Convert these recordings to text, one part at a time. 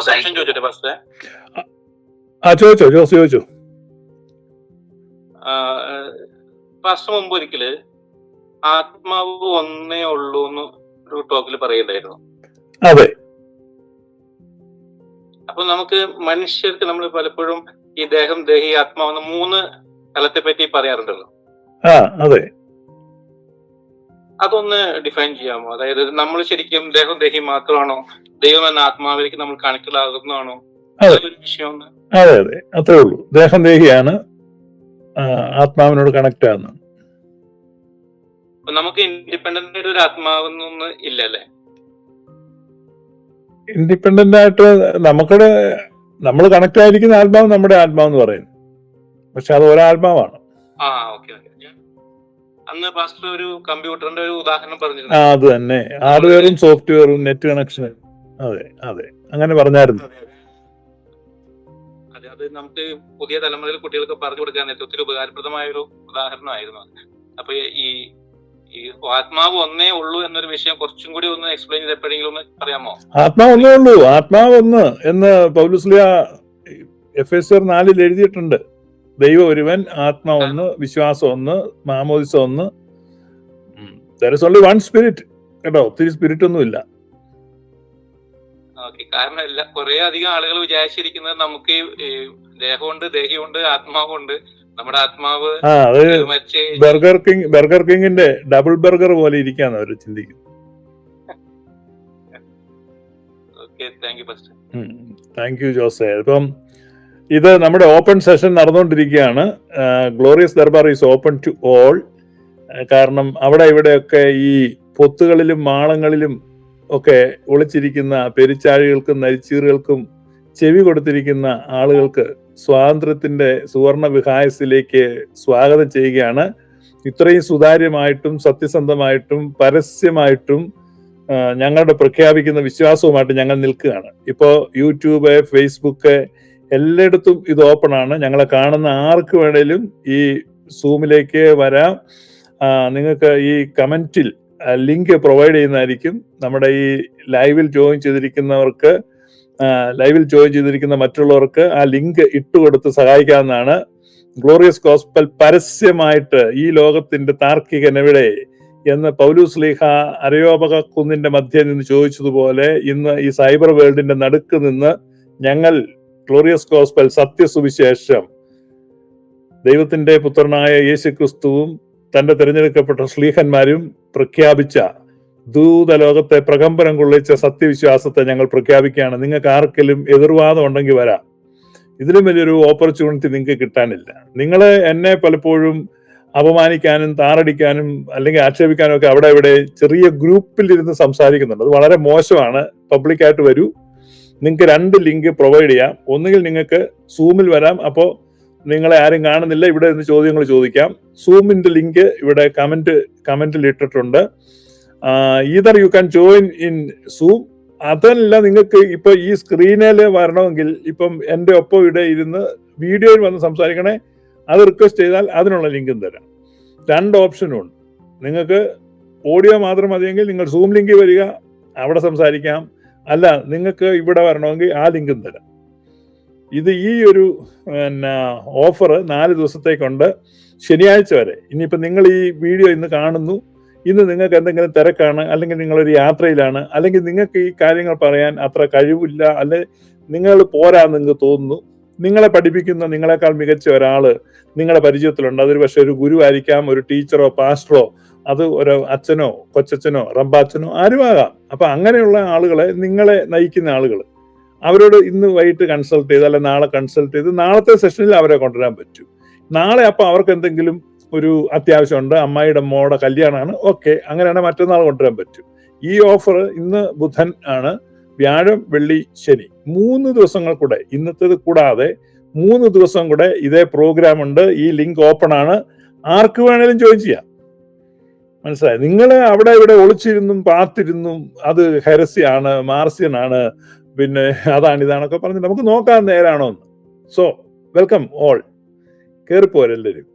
സംശയം ചോദിച്ചോട്ടെ ഫസ്റ്റ് ആ ചോദിച്ചോ ജോസ് ചോദിച്ചോ. ഫസ്റ്റ് മുമ്പ് ഒരിക്കൽ ആത്മാവ് ഒന്നേ ഉള്ളൂ എന്ന് ഒരു ടോക്കിൽ പറയുണ്ടായിരുന്നു അതെ. അപ്പൊ നമുക്ക് മനുഷ്യർക്ക് നമ്മൾ പലപ്പോഴും ഈ ദേഹം ദേഹി ആത്മാവെന്ന് മൂന്ന് തലത്തെ പറ്റി പറയാറുണ്ടല്ലോ. ആ അതെ. അതൊന്ന് ഡിഫൈൻ ചെയ്യാമോ? അതായത് നമ്മൾ ശരിക്കും ദേഹം ദേഹി മാത്രമാണോ? ദൈവം എന്ന ആത്മാവിലേക്ക് നമ്മൾ കണക്റ്റഡ് ആകുന്നതാണോ അതെ. അതെ അതെ. അത്രേ ഉള്ളൂ. ദേഹം ദേഹിയാണ് ആത്മാവിനോട് കണക്ട് ആകുന്നത് നമുക്ക് ഇൻഡിപെൻഡന്റ് ആയിട്ട് ഒരു ആത്മാവെന്നൊന്നും ഇല്ലല്ലേ? ഇൻഡിപെൻഡന്റ് ആയിട്ട് നമുക്കിടെ നമ്മൾ കണക്ട് ആയിരിക്കുന്ന ആത്മാവ് നമ്മുടെ ആത്മാവെന്ന് പറയുന്നു. പക്ഷെ അത് ഒരാത്മാവാണ്. ആ ഓക്കെ. അന്ന് പാസ്റ്റർ ഒരു കമ്പ്യൂട്ടറിന്റെ ഒരു ഉദാഹരണം പറഞ്ഞിരുന്നു. അത് തന്നെ. ഹാർഡ്വെയറും സോഫ്റ്റ്വെയറും നെറ്റ് കണക്ഷനും. അതെ അതെ. അങ്ങനെ പറഞ്ഞായിരുന്നു. അതെ അതെ. നമുക്ക് പുതിയ തലമുറയിൽ കുട്ടികൾക്ക് പറഞ്ഞു കൊടുക്കാൻ ഒത്തിരി ഉപകാരപ്രദമായ ഒരു ഉദാഹരണമായിരുന്നു അപ്പൊ ഈ ഈ ആത്മാവ് ഒന്നേ ഉള്ളൂ എന്നൊരു വിഷയം കുറച്ചും കൂടി ഒന്ന് എക്സ്പ്ലെയിൻ ചെയ്ത് എപ്പോഴെങ്കിലും ഒന്ന് പറയാമോ ആത്മാവ് ഒന്നേ ഉള്ളൂ. ആത്മാവ് ഒന്ന് എന്ന് പൗലുസ്ലിയ എഫ് എസ് ആർ നാലിൽ എഴുതിയിട്ടുണ്ട്. ദൈവം ഒരുവൻ ആത്മ ഒന്ന് വിശ്വാസം ഒന്ന് മാമോദിസ ഒന്ന് there is only one spirit കേട്ടോ ഒത്തിരി സ്പിരിറ്റ് ഒന്നും ഇല്ല. ഓക്കെ കാരണം എല്ലാ കുറെ അധികം ആളുകൾ വിചാരിച്ചിരിക്കുന്നത് നമുക്ക് ഈ, ദേഹമുണ്ട് ദേഹിയുണ്ട് ആത്മാവുണ്ട് നമ്മുടെ ആത്മാവ് ബർഗർ കിങ് ബർഗർ കിങ്ങിന്റെ ഡബിൾ ബർഗർ പോലെ ഇരിക്കാന്ന് അവർ ചിന്തിക്കും താങ്ക് യു ജോസെ. ഇപ്പം ഇത് നമ്മുടെ ഓപ്പൺ സെഷൻ നടന്നുകൊണ്ടിരിക്കുകയാണ്. Glorious Darbar is open to all. കാരണം അവിടെ ഇവിടെയൊക്കെ ഈ പൊത്തുകളിലും മാളങ്ങളിലും ഒക്കെ ഒളിച്ചിരിക്കുന്ന പെരിച്ചാഴികൾക്കും നരിച്ചീറുകൾക്കും ചെവി കൊടുത്തിരിക്കുന്ന ആളുകൾക്ക് സ്വാതന്ത്ര്യത്തിന്റെ സുവർണ വിഹായസിലേക്ക് സ്വാഗതം ചെയ്യുകയാണ്. ഇത്രയും സുതാര്യമായിട്ടും സത്യസന്ധമായിട്ടും പരസ്യമായിട്ടും ഞങ്ങളുടെ പ്രഖ്യാപിക്കുന്ന വിശ്വാസവുമായിട്ട് ഞങ്ങൾ നിൽക്കുകയാണ്. ഇപ്പോൾ യൂട്യൂബ് ഫേസ്ബുക്ക് എല്ലായിടത്തും ഇത് ഓപ്പൺ ആണ്. ഞങ്ങളെ കാണുന്ന ആർക്ക് വേണേലും ഈ സൂമിലേക്ക് വരാം. നിങ്ങൾക്ക് ഈ കമന്റിൽ ലിങ്ക് പ്രൊവൈഡ് ചെയ്യുന്നതായിരിക്കും. നമ്മുടെ ഈ ലൈവിൽ ജോയിൻ ചെയ്തിരിക്കുന്നവർക്ക് ലൈവിൽ ജോയിൻ ചെയ്തിരിക്കുന്ന മറ്റുള്ളവർക്ക് ആ ലിങ്ക് ഇട്ടുകൊടുത്ത് സഹായിക്കാവുന്നതാണ്. ഗ്ലോറിയസ് ഗോസ്പൽ പരസ്യമായിട്ട് ഈ ലോകത്തിന്റെ താർക്കികനെവിടെ എന്ന് പൗലൂസ് ലീഹ അരയോപക കുന്നിന്റെ മധ്യേ നിന്ന് ചോദിച്ചതുപോലെ ഇന്ന് ഈ സൈബർ വേൾഡിന്റെ നടുക്ക് നിന്ന് ഞങ്ങൾ ഗ്ലോറിയസ് ഗോസ്പൽ സത്യസുവിശേഷം. ദൈവത്തിന്റെ പുത്രനായ യേശു ക്രിസ്തുവും തന്റെ തിരഞ്ഞെടുക്കപ്പെട്ട ശ്ലീഹന്മാരും പ്രഖ്യാപിച്ച ദൂതലോകത്തെ പ്രകമ്പനം കൊള്ളിച്ച സത്യവിശ്വാസത്തെ ഞങ്ങൾ പ്രഖ്യാപിക്കുകയാണ്. നിങ്ങൾക്ക് ആർക്കെങ്കിലും എതിർവാദം ഉണ്ടെങ്കിൽ വരാം. ഇതിലും വലിയൊരു ഓപ്പർച്യൂണിറ്റി നിങ്ങൾക്ക് കിട്ടാനില്ല. നിങ്ങൾ എന്നെ പലപ്പോഴും അപമാനിക്കാനും താറടിക്കാനും അല്ലെങ്കിൽ ആക്ഷേപിക്കാനും ഒക്കെ അവിടെ ഇവിടെ ചെറിയ ഗ്രൂപ്പിൽ ഇരുന്ന് സംസാരിക്കുന്നുണ്ട്. അത് വളരെ മോശമാണ്. പബ്ലിക്കായിട്ട് വരൂ. നിങ്ങൾക്ക് രണ്ട് ലിങ്ക് പ്രൊവൈഡ് ചെയ്യാം. ഒന്നുകിൽ നിങ്ങൾക്ക് സൂമിൽ വരാം. അപ്പോൾ നിങ്ങളെ ആരും കാണുന്നില്ല. ഇവിടെ നിന്ന് ചോദ്യങ്ങൾ ചോദിക്കാം. സൂമിന്റെ ലിങ്ക് ഇവിടെ കമന്റ് കമന്റിൽ ഇട്ടിട്ടുണ്ട്. Either you can join in Zoom അതല്ല നിങ്ങൾക്ക് ഇപ്പൊ ഈ സ്ക്രീനിൽ വരണമെങ്കിൽ ഇപ്പം എന്റെ ഒപ്പം ഇവിടെ ഇരുന്ന് വീഡിയോയിൽ വന്ന് സംസാരിക്കണേ. അത് റിക്വസ്റ്റ് ചെയ്താൽ അതിനുള്ള ലിങ്കും തരാം. രണ്ട് ഓപ്ഷനും ഉണ്ട്. നിങ്ങൾക്ക് ഓഡിയോ മാത്രം മതിയെങ്കിൽ നിങ്ങൾ സൂം ലിങ്കിൽ വരിക. അവിടെ സംസാരിക്കാം. അല്ല നിങ്ങൾക്ക് ഇവിടെ വരണമെങ്കിൽ ആ ലിങ്കും തരാം. ഇത് ഈ ഒരു പിന്നെ ഓഫർ നാല് ദിവസത്തേക്കുണ്ട്. ശനിയാഴ്ച വരെ. ഇനിയിപ്പോൾ നിങ്ങൾ ഈ വീഡിയോ ഇന്ന് കാണുന്നു. ഇന്ന് നിങ്ങൾക്ക് എന്തെങ്കിലും തിരക്കാണ് അല്ലെങ്കിൽ നിങ്ങളൊരു യാത്രയിലാണ് അല്ലെങ്കിൽ നിങ്ങൾക്ക് ഈ കാര്യങ്ങൾ പറയാൻ അത്ര കഴിവില്ല അല്ലെ നിങ്ങൾ പോരാന്ന് നിങ്ങൾക്ക് തോന്നുന്നു. നിങ്ങളെ പഠിപ്പിക്കുന്ന നിങ്ങളെക്കാൾ മികച്ച ഒരാൾ നിങ്ങളുടെ പരിചയത്തിലുണ്ട്. അതൊരു പക്ഷേ ഒരു ഗുരുവായിരിക്കാം ഒരു ടീച്ചറോ പാസ്റ്ററോ അത് ഒരു അച്ഛനോ കൊച്ചച്ഛനോ റബ്ബാച്ചനോ ആരുമാകാം. അപ്പൊ അങ്ങനെയുള്ള ആളുകളെ നിങ്ങളെ നയിക്കുന്ന ആളുകൾ അവരോട് ഇന്ന് വൈകിട്ട് കൺസൾട്ട് ചെയ്ത് അല്ലെ നാളെ കൺസൾട്ട് ചെയ്ത് നാളത്തെ സെഷനിൽ അവരെ കൊണ്ടുവരാൻ പറ്റും. നാളെ അപ്പൊ അവർക്ക് എന്തെങ്കിലും ഒരു അത്യാവശ്യമുണ്ട് അമ്മായിയുടെ മോടെ കല്യാണമാണ് ഓക്കെ അങ്ങനെയാണെങ്കിൽ മറ്റന്നാൾ കൊണ്ടുവരാൻ പറ്റും. ഈ ഓഫർ ഇന്ന് ബുധൻ ആണ് വ്യാഴം വെള്ളി ശനി. മൂന്ന് ദിവസങ്ങൾ കൂടെ ഇന്നത്തേത് കൂടാതെ മൂന്ന് ദിവസം കൂടെ ഇതേ പ്രോഗ്രാം ഉണ്ട്. ഈ ലിങ്ക് ഓപ്പൺ ആണ്. ആർക്ക് വേണേലും ജോയിൻ ചെയ്യാം. മനസ്സിലായി. നിങ്ങൾ അവിടെ ഇവിടെ ഒളിച്ചിരുന്നും പാത്തിരുന്നും അത് ഹെരസിയാണ് മാർസ്യനാണ് പിന്നെ അതാണ് ഇതാണൊക്കെ പറഞ്ഞ് നമുക്ക് നോക്കാൻ നേരാണോ എന്ന്. സോ വെൽക്കം ഓൾ കയറിപ്പോരെല്ലാവരും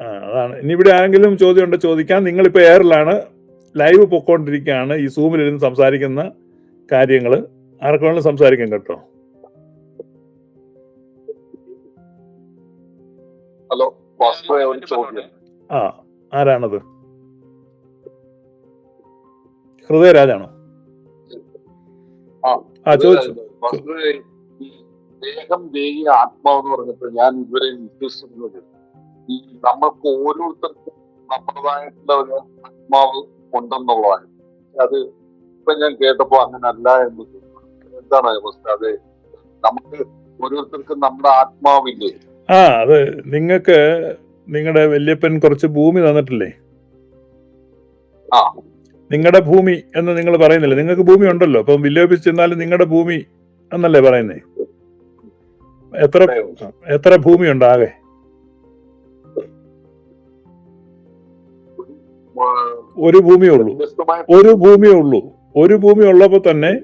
ആ അതാണ്. ഇനി ഇവിടെ ആരെങ്കിലും ചോദ്യം ഉണ്ടോ ചോദിക്കാം. നിങ്ങളിപ്പോൾ എയറിലാണ് ലൈവ് പൊക്കോണ്ടിരിക്കുകയാണ് ഈ സൂമിലിരുന്ന് സംസാരിക്കുന്ന കാര്യങ്ങൾ ആർക്ക് സംസാരിക്കാം കേട്ടോ. ഹലോ ആ ആരാണത്? ഹൃദയരാജാണോ? ആ, ചോദിച്ചു. ദേഹം ദേഹി ആത്മാവെന്ന് പറഞ്ഞപ്പോൾ ഞാൻ ഇവരെ വിശ്വസിക്കുന്നത് ഈ നമ്മൾക്ക് ഓരോരുത്തർക്കും നമ്മുടേതായിട്ടുള്ള ഒരു ആത്മാവ് ഉണ്ടെന്നുള്ളതാണ്. അത് ഇപ്പൊ ഞാൻ കേട്ടപ്പോ അങ്ങനെ അല്ല എന്ന് എന്താണ് അവസ്ഥ? അത് നമുക്ക് ഓരോരുത്തർക്കും നമ്മുടെ ആത്മാവില്ലേ? ആ അത് നിങ്ങൾക്ക് നിങ്ങളുടെ വല്യപ്പൻ കുറച്ച് ഭൂമി തന്നിട്ടില്ലേ? ആ. നിങ്ങളുടെ ഭൂമി എന്ന് നിങ്ങൾ പറയുന്നില്ല? നിങ്ങൾക്ക് ഭൂമി ഉണ്ടല്ലോ. അപ്പം ഓഫീസ് ചെന്നാലും നിങ്ങളുടെ ഭൂമി എന്നല്ലേ പറയുന്നേ? എത്ര എത്ര ഭൂമി ഉണ്ട് ആകെ? ഒരു ഭൂമിയേ ഉള്ളൂ. ഒരു ഭൂമിയേ ഉള്ളൂ. ഒരു ഭൂമി ഉള്ളപ്പോൾ തന്നെ.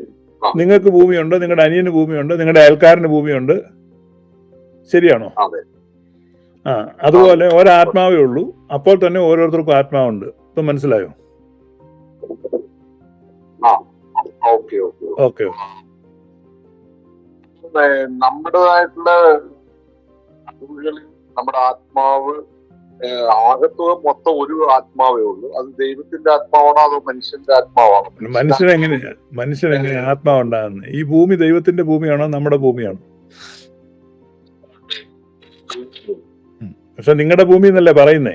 നിങ്ങൾക്ക് ഭൂമിയുണ്ട് നിങ്ങളുടെ അനിയന് ഭൂമിയുണ്ട് നിങ്ങളുടെ അയൽക്കാരന് ഭൂമിയുണ്ട് ശരിയാണോ. ആ അതുപോലെ ഒരാത്മാവേ ഉള്ളൂ. അപ്പോൾ തന്നെ ഓരോരുത്തർക്കും ആത്മാവുണ്ട്. ഇപ്പൊ മനസ്സിലായോ? ഓക്കെ നമ്മുടേതായിട്ടുള്ള നമ്മുടെ ആത്മാവ് ആകത്തുക മൊത്തം ഒരു ആത്മാവേ ഉള്ളൂ. അത് ദൈവത്തിന്റെ ആത്മാവാണോ അതോ മനുഷ്യന്റെ ആത്മാവാണോ? മനുഷ്യൻ എങ്ങനെയാ ആത്മാവുണ്ടാകുന്നത് ഈ ഭൂമി ദൈവത്തിന്റെ ഭൂമിയാണോ? നമ്മുടെ ഭൂമിയാണോ? പക്ഷെ നിങ്ങളുടെ ഭൂമി എന്നല്ലേ പറയുന്നേ?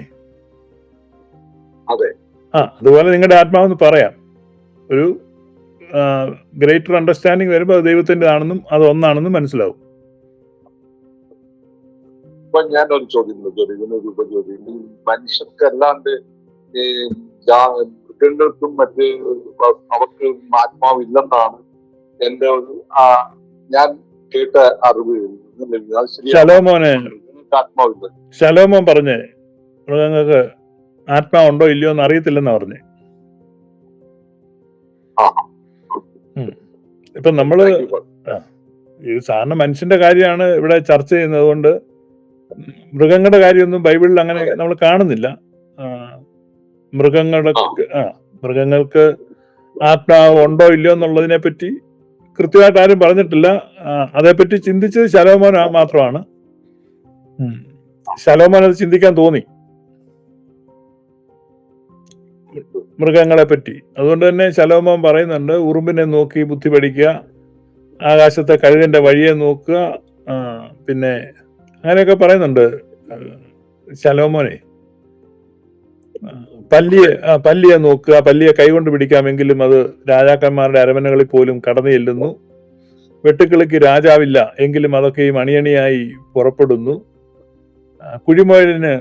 അതെ. ആ അതുപോലെ നിങ്ങളുടെ ആത്മാവെന്ന് പറയാം. ഒരു ഗ്രേറ്റർ അണ്ടർസ്റ്റാൻഡിങ് വരുമ്പോൾ അത് ദൈവത്തിന്റെതാണെന്നും അത് ഒന്നാണെന്നും മനസ്സിലാവും. ഇപ്പൊ ഞാൻ ഒരു ചോദ്യം ചോദിക്കുന്ന ഈ മനുഷ്യർക്കല്ലാണ്ട് മൃഗങ്ങൾക്കും മറ്റ് അവർക്ക് ആത്മാവില്ലെന്നാണ് എന്റെ ഒരു ഞാൻ കേട്ട അറിവ്. ശലോമോന് മൃഗങ്ങൾക്ക് ആത്മാവുണ്ട് ശലോമോൻ പറഞ്ഞേ മൃഗങ്ങൾക്ക് ആത്മാവുണ്ടോ ഇല്ലയോ എന്ന് അറിയത്തില്ലെന്നാ പറഞ്ഞു. ഇപ്പൊ നമ്മൾ ഈ സാധാരണ മനുഷ്യന്റെ കാര്യമാണ് ഇവിടെ ചർച്ച ചെയ്യുന്നത് കൊണ്ട് മൃഗങ്ങളുടെ കാര്യമൊന്നും ബൈബിളിൽ അങ്ങനെ നമ്മൾ കാണുന്നില്ല. മൃഗങ്ങളുടെ ആ. മൃഗങ്ങൾക്ക് ആത്മാവ് ഉണ്ടോ ഇല്ലയോ എന്നുള്ളതിനെ പറ്റി കൃത്യമായിട്ട് ആരും പറഞ്ഞിട്ടില്ല. അതേപ്പറ്റി ചിന്തിച്ചത് ശലോമോൻ മാത്രമാണ്. ശലോമോൻ അത് ചിന്തിക്കാൻ തോന്നി. മൃഗങ്ങളെ പറ്റി അതുകൊണ്ട് തന്നെ ശലോമോൻ പറയുന്നുണ്ട് ഉറുമ്പിനെ നോക്കി ബുദ്ധി പഠിക്കുക ആകാശത്തെ കഴുകന്റെ വഴിയെ നോക്കുക പിന്നെ അങ്ങനെയൊക്കെ പറയുന്നുണ്ട് ശലോമോനെ. പല്ലിയെ പല്ലിയെ നോക്കുക പല്ലിയെ കൈകൊണ്ട് പിടിക്കാമെങ്കിലും അത് രാജാക്കന്മാരുടെ അരമനകളിൽ പോലും കടന്നു ചെല്ലുന്നു. വെട്ടുക്കിളിക്ക് രാജാവില്ല എങ്കിലും അതൊക്കെ ഈ മണിയണിയായി പുറപ്പെടുന്നു. ആ, കുഴിമോയലിന്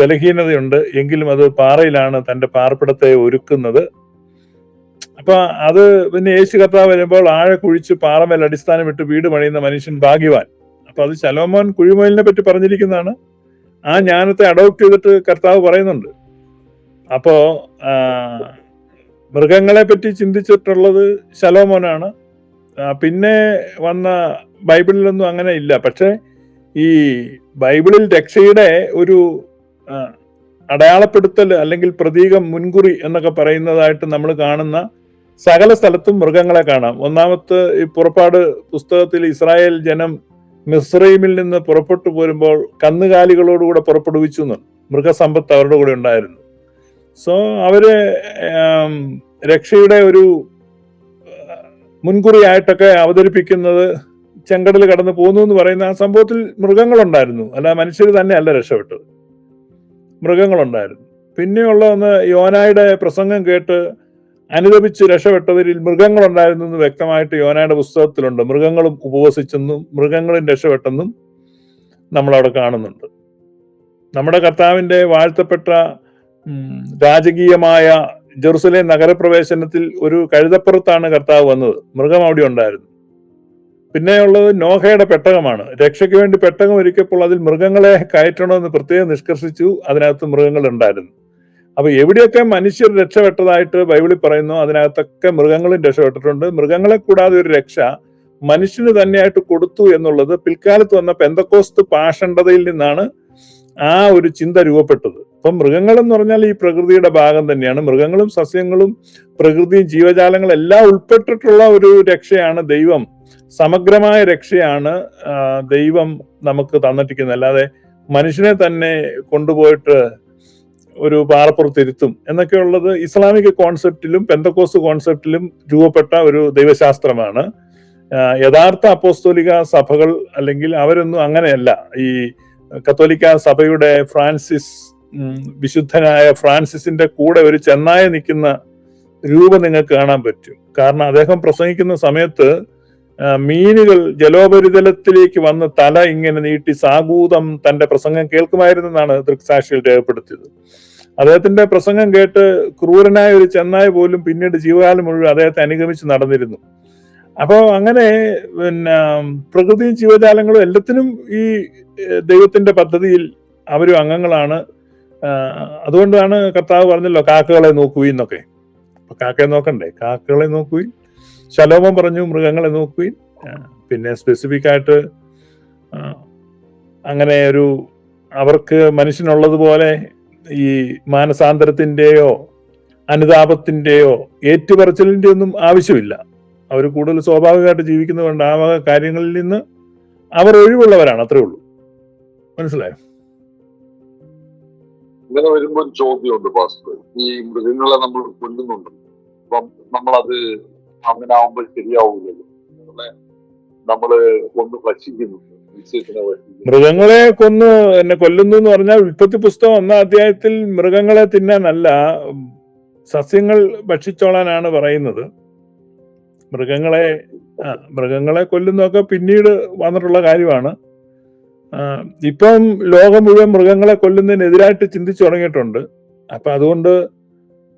ബലഹീനതയുണ്ട്. എങ്കിലും അത് പാറയിലാണ് തന്റെ പാർപ്പിടത്തെ ഒരുക്കുന്നത്. അപ്പൊ അത് പിന്നെ യേശു കർത്താവ് വരുമ്പോൾ ആഴ കുഴിച്ച് പാറമേൽ അടിസ്ഥാനം ഇട്ട് വീട് പണിയുന്ന മനുഷ്യൻ ഭാഗ്യവാൻ. അപ്പൊ അത് ശലോമോൻ കുഴിമോലിനെ പറ്റി പറഞ്ഞിരിക്കുന്നതാണ്. ആ ജ്ഞാനത്തെ അഡോപ്റ്റ് ചെയ്തിട്ട് കർത്താവ് പറയുന്നുണ്ട്. അപ്പോ മൃഗങ്ങളെ പറ്റി ചിന്തിച്ചിട്ടുള്ളത് ശലോമോനാണ്. പിന്നെ വന്ന ബൈബിളിലൊന്നും അങ്ങനെ ഇല്ല. പക്ഷെ ഈ ബൈബിളിൽ രക്ഷയുടെ ഒരു അടയാളപ്പെടുത്തൽ അല്ലെങ്കിൽ പ്രതീകം മുൻകുറി എന്നൊക്കെ പറയുന്നതായിട്ട് നമ്മൾ കാണുന്ന സകല സ്ഥലത്തും മൃഗങ്ങളെ കാണാം. ഒന്നാമത്തെ ഈ പുറപ്പാട് പുസ്തകത്തിൽ ഇസ്രായേൽ ജനം മിസ്രൈമിൽ നിന്ന് പുറപ്പെട്ടു പോരുമ്പോൾ കന്നുകാലികളോടുകൂടെ പുറപ്പെടുവിച്ചു എന്ന് മൃഗസമ്പത്ത് അവരുടെ കൂടെ ഉണ്ടായിരുന്നു. സോ അവർ രക്ഷയുടെ ഒരു മുൻകുറിയായിട്ടൊക്കെ അവതരിപ്പിക്കുന്നത് ചെങ്കടൽ കടന്നു പോകുന്നു എന്ന് പറയുന്ന ആ സംഭവത്തിൽ മൃഗങ്ങളുണ്ടായിരുന്നു. അല്ല മനുഷ്യർ തന്നെ അല്ല രക്ഷപ്പെട്ടത്. മൃഗങ്ങളുണ്ടായിരുന്നു. പിന്നെയുള്ള ഒന്ന് യോനായുടെ പ്രസംഗം കേട്ട് അനുദപിച്ച് രക്ഷപ്പെട്ടവരിൽ മൃഗങ്ങളുണ്ടായിരുന്നു എന്ന് വ്യക്തമായിട്ട് യോനായുടെ പുസ്തകത്തിലുണ്ട്. മൃഗങ്ങളും ഉപവസിച്ചെന്നും മൃഗങ്ങളും രക്ഷപ്പെട്ടെന്നും നമ്മളവിടെ കാണുന്നുണ്ട്. നമ്മുടെ കർത്താവിന്റെ വാഴ്ത്തപ്പെട്ട രാജകീയമായ ജെറുസലേം നഗരപ്രവേശനത്തിൽ ഒരു കഴുതപ്പുറത്താണ് കർത്താവ് വന്നത്. മൃഗം അവിടെ ഉണ്ടായിരുന്നു. പിന്നെയുള്ളത് നോഹയുടെ പെട്ടകമാണ്. രക്ഷയ്ക്ക് വേണ്ടി പെട്ടകം ഒരുക്കിയപ്പോൾ അതിൽ മൃഗങ്ങളെ കയറ്റണമെന്ന് പ്രത്യേകം നിഷ്കർഷിച്ചു. അതിനകത്ത് മൃഗങ്ങൾ ഉണ്ടായിരുന്നു. അപ്പൊ എവിടെയൊക്കെ മനുഷ്യർ രക്ഷപ്പെട്ടതായിട്ട് ബൈബിളിൽ പറയുന്നു അതിനകത്തൊക്കെ മൃഗങ്ങളും രക്ഷപ്പെട്ടിട്ടുണ്ട് മൃഗങ്ങളെ കൂടാതെ ഒരു രക്ഷ മനുഷ്യന് തന്നെയായിട്ട് കൊടുത്തു എന്നുള്ളത് പിൽക്കാലത്ത് വന്ന പെന്തക്കോസ്ത് പാഷണ്ഡതയിൽ നിന്നാണ് ആ ഒരു ചിന്ത രൂപപ്പെട്ടത്. അപ്പം മൃഗങ്ങൾ എന്ന് പറഞ്ഞാൽ ഈ പ്രകൃതിയുടെ ഭാഗം തന്നെയാണ്. മൃഗങ്ങളും സസ്യങ്ങളും പ്രകൃതിയും ജീവജാലങ്ങളും എല്ലാം ഉൾപ്പെട്ടിട്ടുള്ള ഒരു രക്ഷയാണ് ദൈവം. സമഗ്രമായ രക്ഷയാണ് ദൈവം നമുക്ക് തന്നിട്ടിരിക്കുന്നത് അല്ലാതെ മനുഷ്യനെ തന്നെ കൊണ്ടുപോയിട്ട് ഒരു പാറപ്പുറത്തിരുത്തും. എന്നൊക്കെയുള്ളത് ഇസ്ലാമിക കോൺസെപ്റ്റിലും പെന്തക്കോസ് കോൺസെപ്റ്റിലും രൂപപ്പെട്ട ഒരു ദൈവശാസ്ത്രമാണ്. യഥാർത്ഥ അപ്പോസ്തോലിക സഭകൾ അല്ലെങ്കിൽ അവരൊന്നും അങ്ങനെയല്ല. ഈ കത്തോലിക്ക സഭയുടെ ഫ്രാൻസിസ് വിശുദ്ധനായ ഫ്രാൻസിസിന്റെ കൂടെ ഒരു ചെന്നായ നിൽക്കുന്ന രൂപം നിങ്ങൾക്ക് കാണാൻ പറ്റും. കാരണം അദ്ദേഹം പ്രസംഗിക്കുന്ന സമയത്ത് മീനുകൾ ജലോപരിതലത്തിലേക്ക് വന്ന് തല ഇങ്ങനെ നീട്ടി സാഗൂതം തന്റെ പ്രസംഗം കേൾക്കുമായിരുന്നെന്നാണ് ദൃക്സാക്ഷികൾ രേഖപ്പെടുത്തിയത്. അദ്ദേഹത്തിന്റെ പ്രസംഗം കേട്ട് ക്രൂരനായ ഒരു ചെന്നായ പോലും പിന്നീട് ജീവകാലം മുഴുവൻ അദ്ദേഹത്തെ അനുഗമിച്ച് നടന്നിരുന്നു. അപ്പോൾ അങ്ങനെ പിന്നെ പ്രകൃതിയും ജീവജാലങ്ങളും എല്ലാത്തിനും ഈ ദൈവത്തിന്റെ പദ്ധതിയിൽ അവരും അംഗങ്ങളാണ്. അതുകൊണ്ടാണ് കർത്താവ് പറഞ്ഞല്ലോ കാക്കകളെ അപ്പൊ കാക്കയെ നോക്കണ്ടേ? കാക്കകളെ നോക്കുവീൻ? ശലോമം പറഞ്ഞു മൃഗങ്ങളെ നോക്കുകയും പിന്നെ സ്പെസിഫിക് ആയിട്ട് അങ്ങനെ ഒരു അവർക്ക് മനുഷ്യനുള്ളതുപോലെ ഈ മാനസാന്തരത്തിന്റെയോ അനുതാപത്തിന്റെയോ ഏറ്റുപറച്ചിലിന്റെ ഒന്നും ആവശ്യമില്ല. അവർ കൂടുതൽ സ്വാഭാവികമായിട്ട് ജീവിക്കുന്നതുകൊണ്ട് ആ വക കാര്യങ്ങളിൽ നിന്ന് അവർ ഒഴിവുള്ളവരാണ് അത്രേ ഉള്ളൂ. മനസ്സിലായോ? ഇങ്ങനെ വരുമ്പോൾ ചോദ്യമുണ്ട് പാസ്റ്റർ ഈ മൃഗങ്ങളെ നമ്മൾ കൊല്ലുന്നുണ്ട് അപ്പം നമ്മളത് അങ്ങനെ ശരിയാവൂലല്ലോ. നമ്മളെ ഒന്ന് ഭക്ഷിക്കുന്നു മൃഗങ്ങളെ കൊന്ന് എന്നെ കൊല്ലുന്നു എന്ന് പറഞ്ഞാൽ ഉൽപ്പത്തി പുസ്തകം ഒന്നാം അധ്യായത്തിൽ മൃഗങ്ങളെ തിന്നാനല്ല സസ്യങ്ങൾ ഭക്ഷിച്ചോളാനാണ് പറയുന്നത്. മൃഗങ്ങളെ മൃഗങ്ങളെ കൊല്ലുന്നൊക്കെ പിന്നീട് വന്നിട്ടുള്ള കാര്യമാണ്. ഇപ്പം ലോകം മുഴുവൻ മൃഗങ്ങളെ കൊല്ലുന്നതിനെതിരായിട്ട് ചിന്തിച്ചു തുടങ്ങിയിട്ടുണ്ട്. അപ്പൊ അതുകൊണ്ട്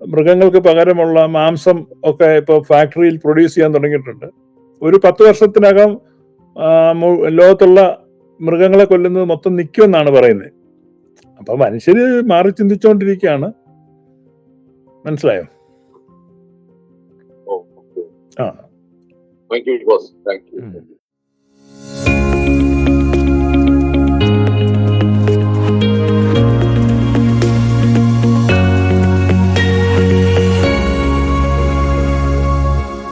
മൃഗങ്ങൾക്ക് പകരമുള്ള മാംസം ഒക്കെ ഇപ്പോൾ ഫാക്ടറിയിൽ പ്രൊഡ്യൂസ് ചെയ്യാൻ തുടങ്ങിയിട്ടുണ്ട്. ഒരു പത്ത് വർഷത്തിനകം ലോകത്തുള്ള മൃഗങ്ങളെ കൊല്ലുന്നത് മൊത്തം നിൽക്കുമെന്നാണ് പറയുന്നത്. അപ്പൊ മനുഷ്യര് മാറി ചിന്തിച്ചുകൊണ്ടിരിക്കുകയാണ് മനസ്സിലായോ? ആ. Thank you boss thank you ഉം.